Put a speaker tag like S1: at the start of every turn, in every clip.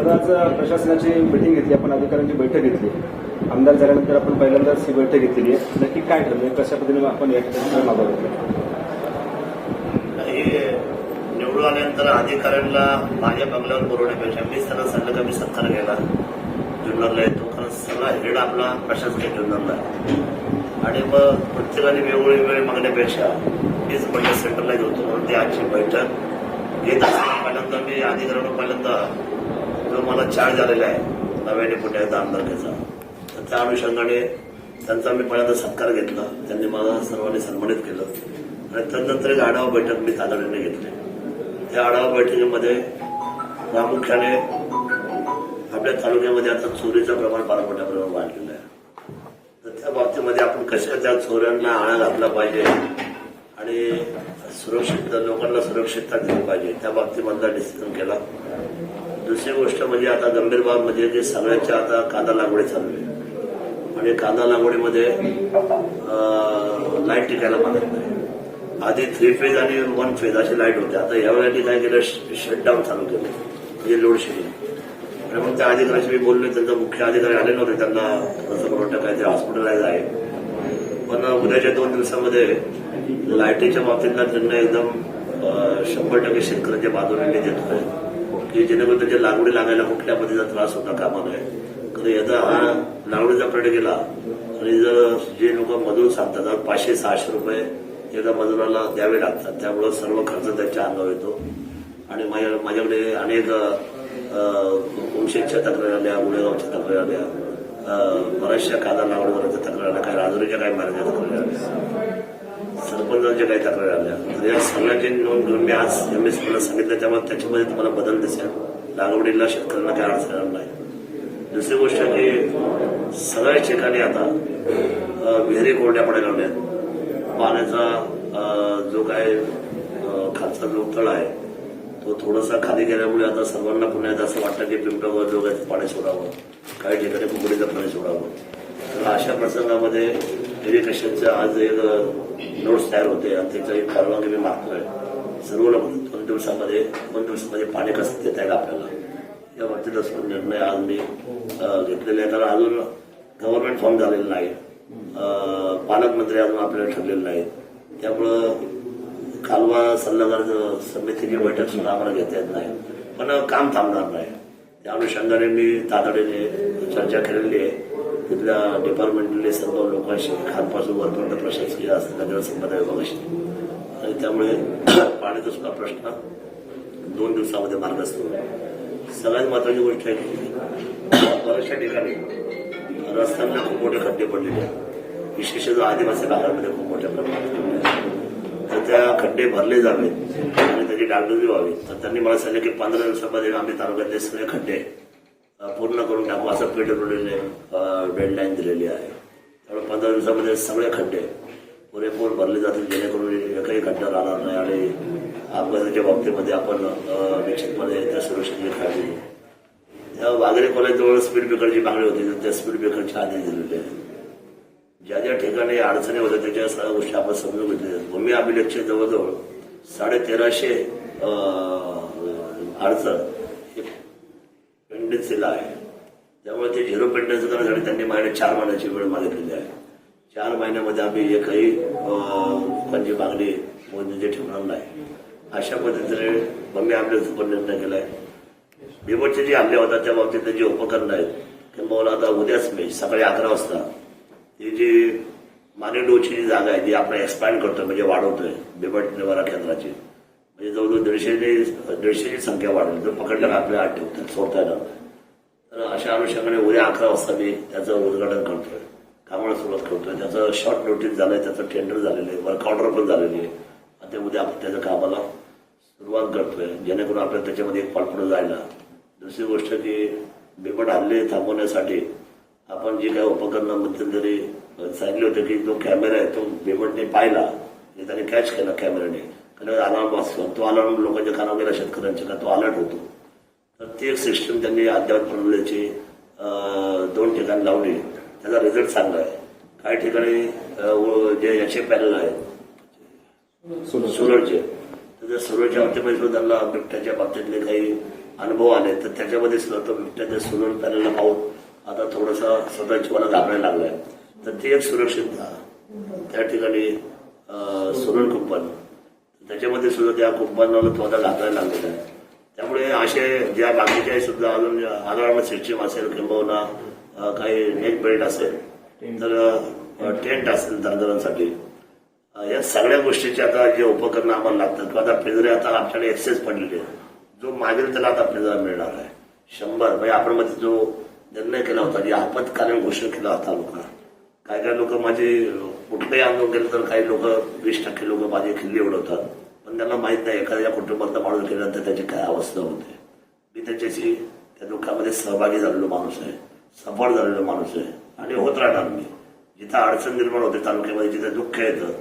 S1: तर आज प्रशासनाची मिटिंग घेतली आपण अधिकाऱ्यांची बैठक घेतली. आमदार झाल्यानंतर आपण पहिल्यांदाच ही बैठक घेतलेली आहे. नक्की काय ठरलं? म्हणजे कशा पद्धतीने आपण या ठिकाणी मागं
S2: हे निवडून आल्यानंतर अधिकाऱ्यांना माझ्या बंगल्यावर बोलवण्यापेक्षा मी त्यांना सांगितलं का मी सत्कार गेला जुन्नरला येतो कारण सगळा हेड आपला प्रशासकीय जुन्नरला आणि मग प्रत्येकाने वेगवेगळी वेळ मागण्यापेक्षा मीच बैठक सेंटरला येत होतो म्हणून ती आजची बैठक. घेत असताना पहिल्यांदा मी अधिकाऱ्यांना पहिल्यांदा जो मला चार्ज झालेला आहे. नव्याने पुण्याचा आमदारकीचा तर त्या अनुषंगाने त्यांचा मी पहिल्यांदा सत्कार घेतला. त्यांनी मला सर्वांनी सन्मानित केलं. आणि त्यानंतर एक आढावा बैठक मी तातडीने घेतली. त्या आढावा बैठकीमध्ये प्रामुख्याने आपल्या तालुक्यामध्ये आता चोरीचं प्रमाण फार मोठ्या प्रमाणात वाढलेलं आहे. तर त्या बाबतीमध्ये आपण कशा त्या चोऱ्यांना आळा घातला पाहिजे आणि सुरक्षित लोकांना सुरक्षितता दिली पाहिजे त्या बाबतीमधला डिसिजन केला. म्हणजे आता गंभीर बाब म्हणजे जे सगळ्यांच्या आता कांदा लागवडी चालू आहे. आणि कांदा लागवडीमध्ये लाइट टिकायला मागत नाही. आधी थ्री फेज आणि वन फेज अशी लाइट होते. आता यावेळेला काय केलं शटडाऊन चालू केलं. म्हणजे लोड शेडिंग आणि मग त्या अधिकाऱ्याशी मी बोललो त्यांचा मुख्य अधिकारी आले नव्हते त्यांना असं मोठं काहीतरी हॉस्पिटलाइज आहे. पण उद्याच्या दोन दिवसामध्ये लाईटीच्या बाबतीतला त्यांना एकदम शंभर टक्के शेतकऱ्यांच्या बाजूने देत होते की जेणेकरून त्याच्या लागवडी लागायला कुठल्या पद्धतीचा त्रास होता कामा नये कारण याचा हा लागवडीचा प्रश्न गेला. आणि जर जे लोक मजूर सांगतात पाचशे सहाशे रुपये एका मजुराला द्यावे लागतात त्यामुळं सर्व खर्च त्याच्या अंगावर येतो. आणि माझ्या माझ्याकडे अनेक वंशेच्या तक्रार आल्या गुळेगावच्या तक्रार आल्या बऱ्याचशा कादा लागवडीवरच्या तक्रार आल्या काही राजुरीच्या काही मार्गाच्या तक्रार आल्या. सरपंचांच्या काही तक्रारी आल्या. तर या सगळ्यांची नोंद घेऊन मी आज एम एस पीला सांगितलं त्यामुळे त्याच्यामध्ये तुम्हाला बदल दिसेल. लागवडीला शेतकऱ्यांना काही अडचण येणार नाही. दुसरी गोष्ट की सगळ्याच ठिकाणी आता विहिरी कोरड्या पडायला लागल्या पाण्याचा जो काय खालचा जो तळ आहे तो थोडासा खाली गेल्यामुळे आता सर्वांना पुन्हा एकदा असं वाटतं की पिंपळावर जोगायचं पाणी सोडावं काही ठिकाणी कुकडीचं पाणी सोडावं. तर अशा प्रसंगामध्ये इरिगेशनचं आज एक नोट्स तयार होते आणि त्याचा एक परवानगी मी मागतोय सर्व लोक दोन दिवसामध्ये दोन दिवसामध्ये पाणी कसं देता येईल आपल्याला या बाबतीत निर्णय आज मी घेतलेले आहे कारण अजून गव्हर्नमेंट फॉर्म झालेलं नाही पालकमंत्री अजून आपल्याला ठरलेले नाहीत त्यामुळं कालवा सल्लागार समितीची बैठक सुद्धा आम्हाला घेता येत नाही पण काम थांबणार नाही त्या अनुषंगाने मी तातडीने चर्चा केलेली आहे तिथल्या डिपार्टमेंटले सर्व लोकांशी खानपासून वरपर्यंत प्रशासकीय असतील नगरसंबंध विभागाशी आणि त्यामुळे पाण्याचा सुद्धा प्रश्न दोन दिवसामध्ये मार्ग असतो. सगळ्यात महत्वाची गोष्ट आहे की बऱ्याचशा ठिकाणी रस्त्यांना खूप मोठे खड्डे पडलेले आहेत. विशेषतः आदिवासी भागामध्ये खूप मोठ्या प्रमाणात तर त्या खड्डे भरले जावेत आणि त्याची डागडुजी व्हावी. तर त्यांनी मला सांगितलं की पंधरा दिवसामध्ये आम्ही तालुक्यातले सगळे खड्डे पूर्ण करून टाकू. असं पीडब्ल्यूडीने डेडलाईन दिलेली आहे. त्यामुळे पंधरा दिवसामध्ये सगळे खड्डे पुरेपूर भरले जातील जेणेकरून एकही खड्डा राहणार नाही आणि अपघाताच्या बाबतीमध्ये आपण निश्चितपणे त्या सुरक्षेची काळजी त्या वागरे कॉलेजजवळ स्पीड ब्रेकरची मागणी होती तर त्या स्पीड ब्रेकरच्या आधी दिलेली आहे. ज्या ज्या ठिकाणी अडचणी होत्या त्याच्या सगळ्या गोष्टी आपण समजून घेतल्या भूमी अभिलेखचे जवळजवळ साडे तेराशे अडचण हे आहे. त्यामुळे ते झिरो पेंडन्सी करण्यासाठी त्यांनी महिन्यात चार महिन्याची वेळ मागितलेली आहे. चार महिन्यामध्ये आम्ही एकही काही लोकांची म्हणजे मागणी मोदीचे ठेवणार नाही अशा पद्धतीने मम्मी अभिलेखचा सुपर निर्णय केलाय. बिबटचे जे हल्ले होतात त्या बाबतीत जे उपकरणं आहेत. किंवा आता उद्याच मी म्हणजे सकाळी अकरा वाजता ही जी मानेडोची जी जागा आहे ती आपण एक्सपॅन्ड करतोय म्हणजे वाढवतोय बिबट निवारा केंद्राची. म्हणजे जवळजवळ दीडशे दीडशेची संख्या वाढेल. जर पकडल्याला आपल्या आठ ठेवतात सोडता येणार तर अशा अनुषंगाने उद्या अकरा वाजता मी त्याचं उद्घाटन करतोय. कामाला सुरुवात करतोय. त्याचं शॉर्ट नोटीस झालंय त्याचं टेंडर झालेलं आहे वर्क ऑर्डर पण झालेली आहे. आणि ते उद्या आपण त्याच्या कामाला सुरुवात करतोय. जेणेकरून आपल्याला त्याच्यामध्ये एक पालपुढं जायला. दुसरी गोष्ट की बिबट हल्ले थांबवण्यासाठी. आपण जे काही उपकरणं मध्यंतरी सांगितले होते की जो कॅमेरा आहे तो बिबटने पाहिला. त्याने कॅच केला कॅमेऱ्याने अलार्म असतो तो अलार्म लोकांच्या कानावर गेला शेतकऱ्यांच्या का तो अलर्ट होतो. तर ती एक सिस्टम त्यांनी अद्यावत बनवल्याची अं, दोन ठिकाणी लावली. त्याचा रिझल्ट चांगला आहे. काही ठिकाणी जे याचे पॅनल आहेत सोलरचे तर त्या सोलरच्या बाबतीमध्ये सुद्धा त्यांना बिबट्याच्या बाबतीतले काही अनुभव आले. तर त्याच्यामध्ये सुद्धा तो बिबट्याच्या सोलर पॅनलला पाहून आता थोडासा स्वतःची मला घाबरायला लागलाय. तर ती एक सुरक्षितता त्या ठिकाणी सोलर कुंपण त्याच्यामध्ये सुद्धा त्या कुंपणाला तो आता घाबरायला लागलेला आहे. त्यामुळे असे ज्या बाकीच्या सुद्धा अजून अलार्म सिस्टीम असेल किंबहुना काही नेक बेल्ट असेल तर टेंट असेल दरदरांसाठी अ, या सगळ्या गोष्टीचे आता जे उपकरणं आम्हाला लागतात किंवा आता पिंजरे आता आपल्याकडे एक्सेस पडलेले. जो मागेल त्याला आता पिंजरा मिळणार आहे. शंभर म्हणजे आपण मध्ये जो निर्णय केला होता जे आपत्कालीन घोषणा केला होता लोक काय काय लोक माझे कुठलंही आंदोलन केलं तर काही लोक वीस टक्के लोक माझे खिल्ली उडवतात. पण त्यांना माहीत नाही एखाद्या कुटुंबातला माणूस गेल्यानंतर त्याची काय अवस्था होते. मी त्याच्याशी त्या दुःखामध्ये सहभागी झालेलो माणूस आहे सफळ झालेलो माणूस आहे आणि होत राहणार मी. जिथं अडचण निर्माण होते तालुक्यामध्ये जिथं दुःख येतं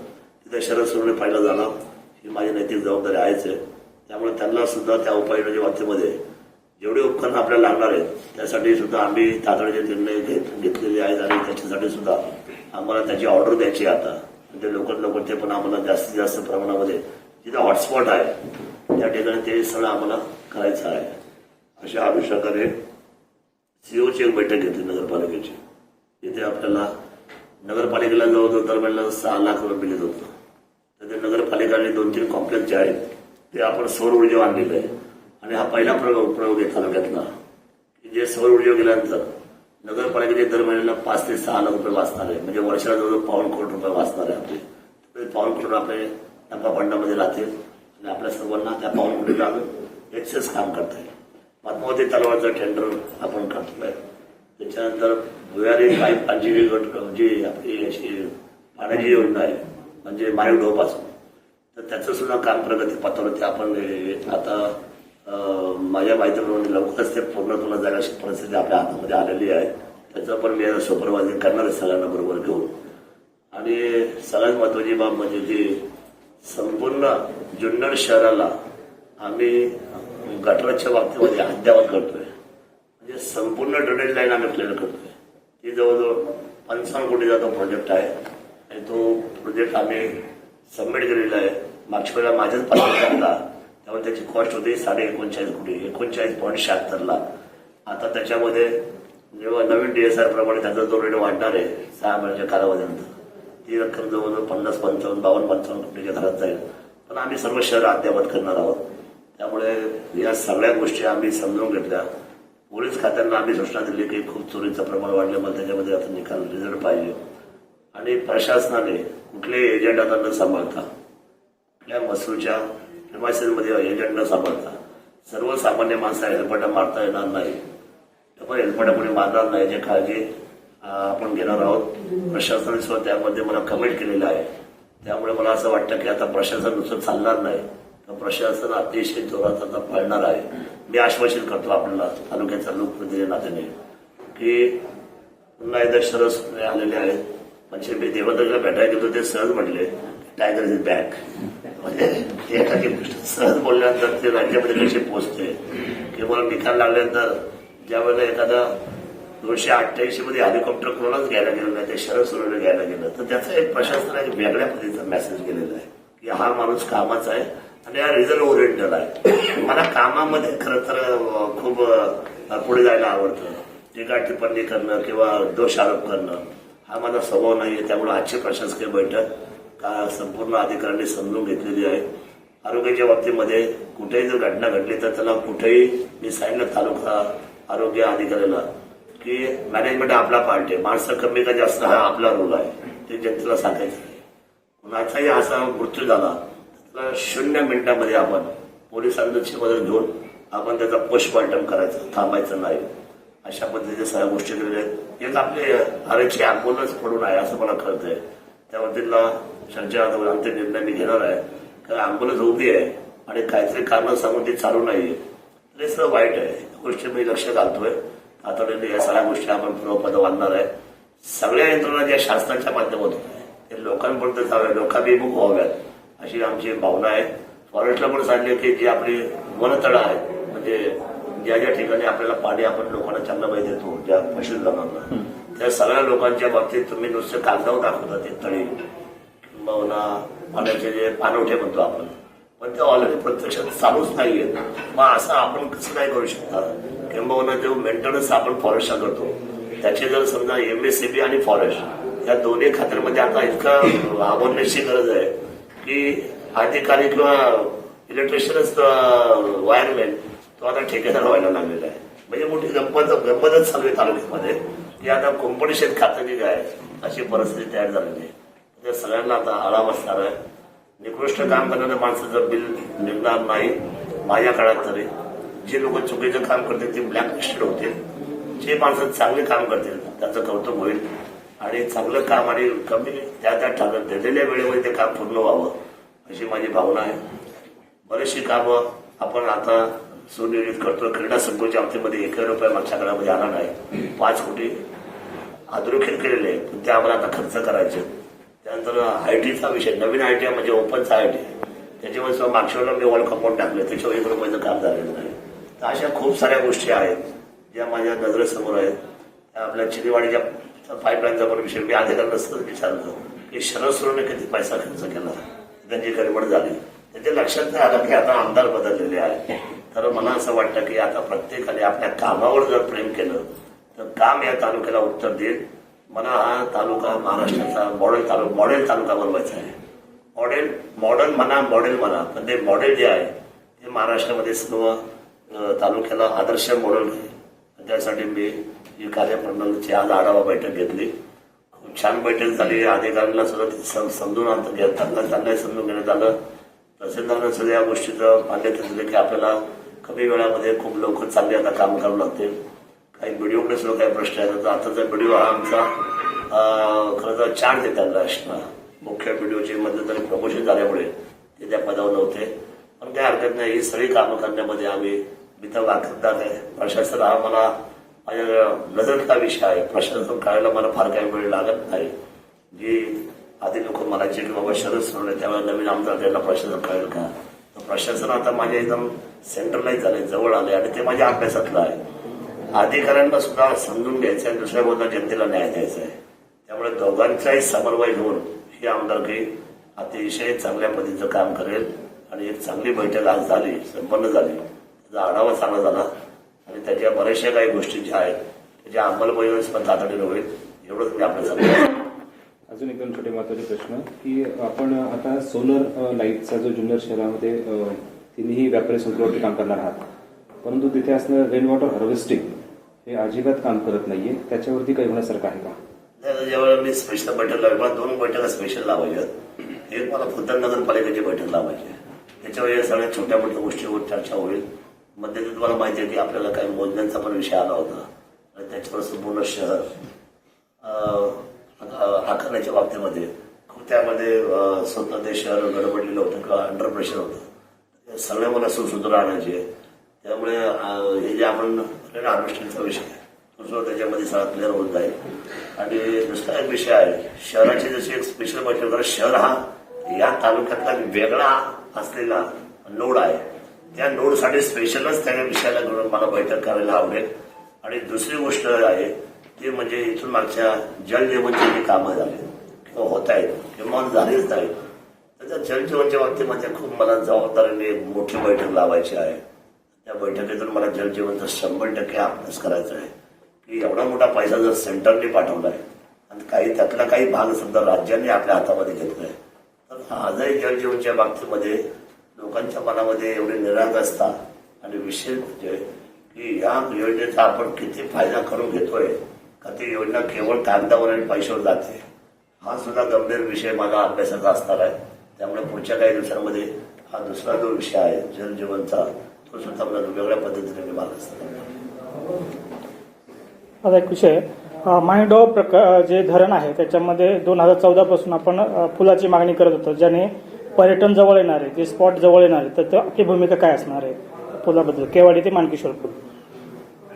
S2: तिथं शरद सोडणे पाहिलं जाणं ही माझी नैतिक जबाबदारी आहेच आहे. त्यामुळे त्यांना सुद्धा त्या उपाययोजनेच्या बाबतीमध्ये जेवढे उपकरणं आपल्याला लागणार आहेत त्यासाठी सुद्धा आम्ही तातडीचे निर्णय घेत घेतलेले आहेत आणि त्याच्यासाठी सुद्धा आम्हाला त्याची ऑर्डर द्यायची आता. ते लवकर लवकर ते पण आम्हाला जास्तीत जास्त प्रमाणामध्ये जिथं हॉटस्पॉट आहे त्या ठिकाणी ते सगळं आम्हाला करायचं आहे. अशा अनुषंगाने सीओची एक बैठक घेतली नगरपालिकेची. तिथे आपल्याला नगरपालिकेला जवळजवळ दर महिन्याला सहा लाख रुपये मिळत होतं. तर ते नगरपालिकाने दोन तीन कॉम्प्लेक्स जे आहेत ते आपण सौर ऊर्जा आणलेलं आहे. आणि हा पहिला प्रयोग प्रयोग आहे तालुक्यातला. की जे सौर ऊर्जा गेल्यानंतर नगरपालिकेचे दर महिन्याला पाच ते सहा लाख रुपये वाचणार आहे. म्हणजे वर्षाला जवळजवळ पाऊण कोटी रुपये वाचणार आहे आपले. तर ते पाऊण कोटी आपले नफा फंडामध्ये राहतील आणि आपल्या सर्वांना त्या पाऊण कोटीला एक्सेस काम करता येईल. पद्मावती तलावाचं टेंडर आपण करतोय. त्याच्यानंतर भुयारी पाईप जी गट जी आपली अशी पाण्याची योजना आहे म्हणजे मायडो पासून तर त्याचं सुद्धा काम प्रगती पत्रावरती आपण आता माझ्या माहितीप्रमाणे लवकरच ते पूर्णत्वाला जायला अशी परिस्थिती आपल्या हातामध्ये आलेली आहे. त्याचं पण मी सुपरवायझिंग करणार आहे सगळ्यांना बरोबर घेऊन. आणि सगळ्यात महत्वाची बाब म्हणजे जी संपूर्ण जुन्नर शहराला आम्ही गटराच्या बाबतीमध्ये अद्यावत करतोय. म्हणजे संपूर्ण ड्रेनेज लाईन आम्ही क्लिअर करतोय. ती जवळजवळ पंचावन्न कोटीचा तो प्रोजेक्ट आहे. आणि तो प्रोजेक्ट आम्ही सबमिट केलेला आहे. मागच्या वेळेला माझ्याच पाठवला टाकला त्यामुळे त्याची कॉस्ट होती साडे एकोणचाळीस कोटी एकोणचाळीस पॉईंट शहात्तरला आता त्याच्यामध्ये जेव्हा नवीन डी एस आर प्रमाणे त्याचा जो रेट वाढणार आहे सहा महिन्याच्या कालावधीनंतर. ती रक्कम जवळजवळ पन्नास पंचावन्न बावन्न पंचावन्न कोटीच्या घरात जाईल. पण आम्ही सर्व शहर अद्यावत करणार आहोत. त्यामुळे या सगळ्या गोष्टी आम्ही समजून घेतल्या. पोलीस खात्यांना आम्ही सूचना दिली की खूप चोरीचं प्रमाण वाढल्यामुळे त्याच्यामध्ये आता निकाल रिझल्ट पाहिजे. आणि प्रशासनाने कुठले एजंट आता न सांभाळता कुठल्या मसूरच्या मध्ये एजंट न सांभाळता सर्वसामान्य माणसं हेल्पटा मारता येणार नाही. त्यामुळे हेलपाटा कोणी मारणार नाही जे काळजी आपण घेणार आहोत. प्रशासनाने सुद्धा त्यामध्ये मला कमेंट केलेलं आहे. त्यामुळे मला असं वाटतं की आता प्रशासन नुसतं चालणार नाही. तर प्रशासन अतिशय जोरात आता पाळणार आहे. मी आश्वासन करतो आपल्याला तालुक्याचा लोकप्रतिनिधी नात्याने की पुन्हा एकदा शरद आलेले आहेत. म्हणजे मी देवेंद्रला भेटायला गेलो ते सहज म्हटले टायगर इज बॅक म्हणजे एखादी गोष्ट सहज बोलल्यानंतर ते राज्यामध्ये कशी पोहोचते? किंवा निकाल लागल्यानंतर ज्या वेळेला एखादा दोनशे अठ्ठ्याऐंशी मध्ये हेलिकॉप्टर कोणालाच घ्यायला गेलं नाही ते शरद सोडवलं घ्यायला गेलं. तर त्याचा एक प्रशासनाने वेगळ्या पद्धतीचा मेसेज गेलेला आहे की हा माणूस कामाचा आहे आणि हा रिझल्ट ओरिएंटेड आहे. मला कामामध्ये खरं तर खूप पुढे जायला आवडतं. टीका टिप्पणी करणं किंवा दोष आरोप करणं हा माझा स्वभाव नाही आहे त्यामुळे आजची प्रशासकीय बैठक का संपूर्ण अधिकाऱ्यांनी समजून घेतलेली आहे. आरोग्याच्या बाबतीमध्ये कुठेही जर घटना घडली तर त्याला कुठेही मी सांगितलं तालुका आरोग्य अधिकाऱ्याला की मॅनेजमेंट आपला पार्ट आहे. माणसं कमी का जास्त हा आपला रोल आहे. ते जनतेला सांगायचं आहे कुणाचाही असा मृत्यू झाला त्याला शून्य मिनिटामध्ये आपण पोलिसांची मदत घेऊन आपण त्याचा पोस्टमॉर्टम करायचं थांबायचं नाही. अशा पद्धतीच्या सगळ्या गोष्टी केलेल्या आहेत. हेच आपले आरची अँब्युलन्स पडून आहे असं मला कळतंय. त्या बाबतीतला चर्चा अंतिम निर्णय मी घेणार आहे. कारण अँबुलन्स उभी आहे आणि काहीतरी कारण सांगून ती चालू नाहीये. तर हे सगळं वाईट आहे. गोष्टी मी लक्ष घालतोय. तातडीने या सगळ्या गोष्टी आपण पूर्वपद आणणार आहे. सगळ्या यंत्रणा ज्या शासनाच्या माध्यमातून ते लोकांपर्यंत जाव्या लोकाभिमुख व्हाव्यात अशी आमची भावना आहे. फॉरेस्टला पण सांगले की जी आपली वनतळं आहेत म्हणजे ज्या ज्या ठिकाणी आपल्याला पाणी आपण लोकांना चांगलं देतो ज्या पशुधनांना त्या सगळ्या लोकांच्या बाबतीत तुम्ही नुसतं कागदावर दाखवता ते तळी किंबहुना पाण्याचे जे पाणवठे म्हणतो आपण. पण ते ऑलरेडी प्रत्यक्षात चालूच नाहीये मग असं आपण कसं काय करू शकता? किंबहुना जो मेंटेनन्स आपण फॉरेस्टचा करतो त्याचे जर समजा एमएससीबी आणि फॉरेस्ट या दोन्ही खात्यांमध्ये आता इतका आवडण्याची गरज आहे की अधिकारी किंवा इलेक्ट्रिशियनच वायरमॅन तो आता ठेकेदार व्हायला लागलेला आहे. म्हणजे मोठी गंमत गंमतच चालू आहे तालुक्यामध्ये की आता कॉम्पिटिशन खातं की काय अशी परिस्थिती तयार झालेली आहे. त्या सगळ्यांना आता आळा बसणार आहे. निकृष्ट काम करणाऱ्या माणसाचं बिल निघणार नाही माझ्या काळात तरी. जे लोक चुकीचं काम करतील ते ब्लॅकलिस्टेड होतील. जे माणसं चांगले काम करतील त्याचं कौतुक होईल. आणि चांगलं काम आणि कमी त्या त्या ठरत दिलेल्या वेळेमध्ये ते काम पूर्ण व्हावं अशी माझी भावना आहे. बरेचशी कामं आपण आता सुनियोजित करतो. क्रीडा संकुलच्या बाबतीमध्ये एकही रुपया मागच्या काळामध्ये आला नाही. पाच कोटी अधोरेखित केलेले पण ते आम्हाला आता खर्च करायचे त्यानंतर आय टीचा विषय नवीन आय टी म्हणजे ओपनचा आय टी त्याच्यामुळे सुद्धा मागच्या वेळेला मी वर्ल्ड कंपाऊंड टाकले त्याच्यावर एक रुपयाचं काम झालेलं नाही. तर अशा खूप साऱ्या गोष्टी आहेत ज्या माझ्या नजरेसमोर आहेत. त्या आपल्या चिनीवाडीच्या पाईपलाईनचा पण विषय मी अधिकार नसतं विचारलं की शरद किती पैसा खर्च केला? त्यांची गडबड झाली. त्याच्या लक्षात नाही आलं की आता आमदार बदललेले आहे तर मला असं वाटतं की आता प्रत्येकाने आपल्या कामावर जर प्रेम केलं तर काम या तालुक्याला उत्तर देईल. मला हा तालुका महाराष्ट्राचा मॉडेल तालुका मॉडेल तालुका बनवायचा आहे. मॉडेल मॉडर्न म्हणा मॉडेल म्हणा पण ते मॉडेल जे आहे ते महाराष्ट्रामध्ये सर्व तालुक्याला आदर्श मॉडेल त्यासाठी मी ही कार्यप्रणालीची आज आढावा बैठक घेतली. खूप छान बैठक झाली. अधिकाऱ्यांना सुद्धा सम- समजून आणत त्यांनाही समजून घेण्यात आलं. तहसीलदारांना सुद्धा या गोष्टीचं मान्यता दिलं की आपल्याला कमी वेळामध्ये खूप लवकर चांगले आता काम करावं लागते काही व्हिडिओकडे सुद्धा काही प्रश्न आहेत. आता आताचा व्हिडिओ हा आमचा खरं तर चार्ज आहे त्यांना असणार मुख्य व्हिडिओचे मध्यंतरी प्रमोशन झाल्यामुळे ते त्या पदावर नव्हते. पण काही हरकत नाही. ही सगळी कामं करण्यामध्ये आम्ही मी तर वाकरतात आहे प्रशासन हा मला माझ्या नजरेतला विषय आहे. प्रशासन करायला मला फार काही वेळ लागत नाही. जी आधी लोक म्हणायचे की बाबा शरद सोडले त्यावेळेला नवीन आमदार त्यांना प्रशासन कळेल का? तर प्रशासन आता माझ्या एकदम सेंट्रलाइज झाले जवळ आले आणि ते माझ्या अभ्यासातलं आहे. अधिकाऱ्यांना सुद्धा समजून घ्यायचं आहे दुसऱ्या बोलता जनतेला न्याय द्यायचा आहे. त्यामुळे दोघांचाही समन्वय घेऊन ही आमदारकी अतिशय चांगल्या पद्धतीचं काम करेल आणि एक चांगली बैठक आज झाली संपन्न झाली. त्याचा आढावा चांगला झाला. आणि त्याच्या बऱ्याचशा काही गोष्टी ज्या आहेत त्याच्या अंमलबजावणी पण तातडीने होईल. एवढंच मी आपल्या सांगतो.
S1: अजून एकदम छोटे महत्त्वाचे प्रश्न की आपण आता सोलर लाईटचा जो जुन्नर शहरामध्ये तिन्ही व्यापारी संकुलावरती काम करणार आहात. परंतु तिथे असणारं रेन वॉटर हार्वेस्टिंग हे अजिबात काम करत नाहीये. त्याच्यावरती काही होण्यासारखं आहे का?
S2: ज्यावेळेला मी स्पेशल बैठक लावली मला दोन बैठका स्पेशल लावायच्या एक मला फुलटण नगरपालिकेची बैठक लावायची. त्याच्यावर या सगळ्या छोट्या मोठ्या गोष्टीवर चर्चा होईल. मध्यंतरी तुम्हाला माहिती आहे की आपल्याला काही मोजण्यांचा पण विषय आला होता. आणि त्याच्यावर संपूर्ण शहर आकारण्याच्या बाबतीमध्ये. खूप त्यामध्ये स्वतः ते शहर गडबडलेलं होतं किंवा अंडर प्रेशर होतं. ते सगळ्या मला सुसूत्र आणायचे. आहे. त्यामुळे हे जे आपण हार्वेस्टिंगचा विषय आहे, तो सुद्धा त्याच्यामध्ये सगळा क्लिअर होत जाईल. आणि दुसरा एक विषय आहे शहराची जशी एक स्पेशल म्हटलं तर शहर हा या तालुक्यातला वेगळा असलेला नोड आहे. त्या नोडसाठी स्पेशलच त्या विषयाला घेऊन मला बैठक करायला आवडेल. आणि दुसरी गोष्ट आहे ती म्हणजे इथून मागच्या जलजीवनची जी कामं झाली किंवा होत आहेत किंवा झालीच नाही त्याच्या जलजीवनच्या बाबतीमध्ये खूप मला जबाबदारीने एक मोठी बैठक लावायची आहे. त्या बैठकीतून मला जलजीवनचा शंभर टक्के अभ्यास करायचा आहे. की एवढा मोठा पैसा जर सेंटरने पाठवला आहे आणि काही त्यातला काही भाग समजा राज्यांनी आपल्या हातामध्ये घेतला आहे तर आजही जलजीवनच्या बाबतीमध्ये लोकांच्या मनामध्ये एवढे एवढी असतात. आणि विशेष म्हणजे की या योजनेचा आपण किती फायदा करून घेतोय का ती योजना केवळ कागदावर आणि पैशावर जाते? हा सुद्धा गंभीर विषय माझा अभ्यासाचा असणार आहे. त्यामुळे पुढच्या काही दिवसांमध्ये हा दुसरा जो विषय आहे जलजीवनचा तो सुद्धा मला वेगळ्या पद्धतीने मी असतो. करणार.
S3: एक विषय अ, मायडो प्रकार जे धरण आहे त्याच्यामध्ये दोन हजार चौदा पासून आपण फुलाची पुलाची मागणी करत होतो ज्याने पर्यटन जवळ येणार आहे ते स्पॉट जवळ येणार आहे तर आपली भूमिका काय असणार आहे? पुलाबद्दल. केवाडी ते मानकेश्वर पूल.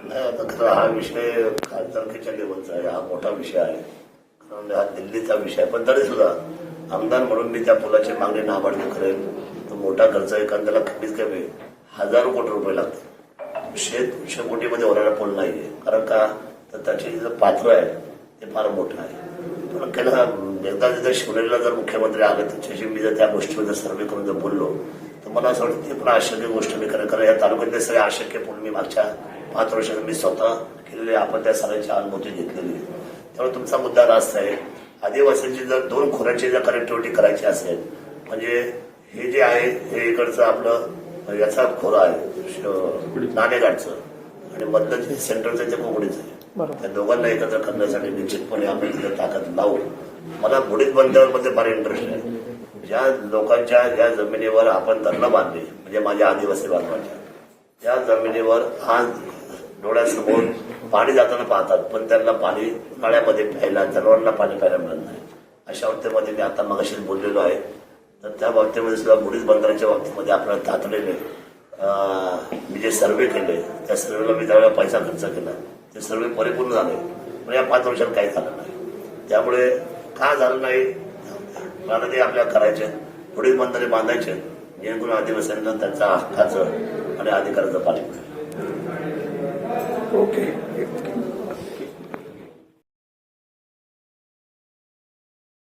S2: नाही आता खरं हा विषय खासदारकीच्या लेवलचा आहे हा मोठा विषय आहे. कारण म्हणजे हा दिल्लीचा विषय आहे. पण तरी सुद्धा आमदार म्हणून मी त्या पुलाची मागणी नाबार्द करेल तो मोठा खर्च आहे कारण त्याला कमीत कमी हजारो कोटी रुपये लागतात. शेत दोनशे कोटीमध्ये होणारा पूल आहे कारण का? तर त्याचे जे पात्र आहे ते फार मोठं आहे. त्याला एकदा जर शिवनेरीला जर मुख्यमंत्री आले त्याच्याशी मी जर त्या गोष्टीवर सर्वे करून जर बोललो तर मला असं वाटतं ते पण अशक्य गोष्ट मी खरं खरं या तालुक्यातले सगळे अशक्य पूर्ण मी मागच्या पाच वर्षात मी स्वतः केलेले आपण त्या सगळ्यांची अनुभूती घेतलेली आहे. त्यामुळे तुमचा मुद्दा रास्त आहे. आदिवासींची जर दोन खोऱ्याची जर कनेक्टिव्हिटी करायची असेल म्हणजे हे जे आहे हे इकडचं आपलं याचा खोरा आहे श- नाणेघाटचं आणि मधलं जे सेंट्रलचं ते कोकणीचं आहे. त्या दोघांना एकत्र करण्यासाठी निश्चितपणे आपण तिथे ताकद लावू. मला बुडीत बंदरामध्ये फार इंटरेस्ट आहे. ज्या लोकांच्या ज्या जमिनीवर आपण धरणं बांधली म्हणजे माझ्या आदिवासी बांधवांच्या त्या जमिनीवर आज डोळ्यासमोर पाणी जाताना पाहतात पण त्यांना पाणी उन्हाळ्यामध्ये प्यायला जनावरांना पाणी प्यायला मिळत नाही. अशा बाबतीमध्ये मी आता मगाशी बोललेलो आहे. तर त्या बाबतीमध्ये सुद्धा बुडीत बंदराच्या बाबतीमध्ये आपल्याला तातडीने मी जे सर्वे केले त्या सर्वेला मी त्यावेळेला पैसा खर्च केला. ते सर्वे परिपूर्ण झाले. पण या पाच वर्षात काही झालं नाही. त्यामुळे का झालं नाही? मला ते आपल्याला करायचे. पुढील बंधने बांधायचे. जेणेकरून आदिवासींना त्यांचा हक्काचं आणि अधिकाराचं पालन मिळेल
S4: ओके.